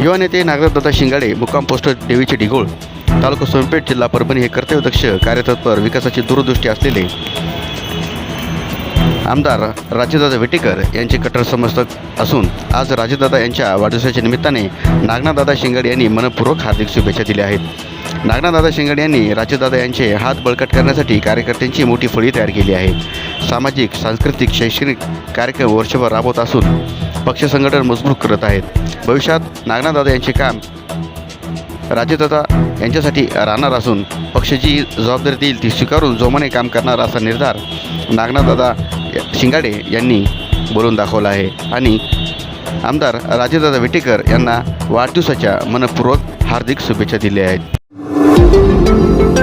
युवा नेते नागराजदादा शिंगाडे मुक्काम पोस्ट देवीचे ढिगोळ तालुका सोनपेठ जिल्हा परभणी हे कर्तव्यदक्ष कार्यतत्पर विकासाची दूरदृष्टी असलेले आमदार राजेदादा वेटेकर यांचे कट्टर समर्थक असून आज राजेदादा यांच्या वाढदिवसाच्या निमित्ताने नागनादादा शिंगाडे यांनी मनपूर्वक हार्दिक शुभेच्छा दिल्या आहेत. नागनादादा शिंगाडे यांनी राजेदादा यांचे हात बळकट करण्यासाठी कार्यकर्त्यांची मोठी फळी तयार केली आहे. सामाजिक सांस्कृतिक शैक्षणिक कार्यक्रम वर्षभर राबवत असून पक्ष संघटन मजबूत करत आहेत. भविष्यात नागनाथदादा यांचे काम राजेदादा यांच्यासाठी राहणार असून पक्ष जी जबाबदारी देईल ती स्वीकारून जोमाने काम करणार असा निर्धार नागनाथदादा शिंगाडे यांनी बोलून दाखवला आहे. आणि आमदार राजेदादा विटेकर यांना वाढदिवसाच्या मनपूर्वक हार्दिक शुभेच्छा दिल्या आहेत.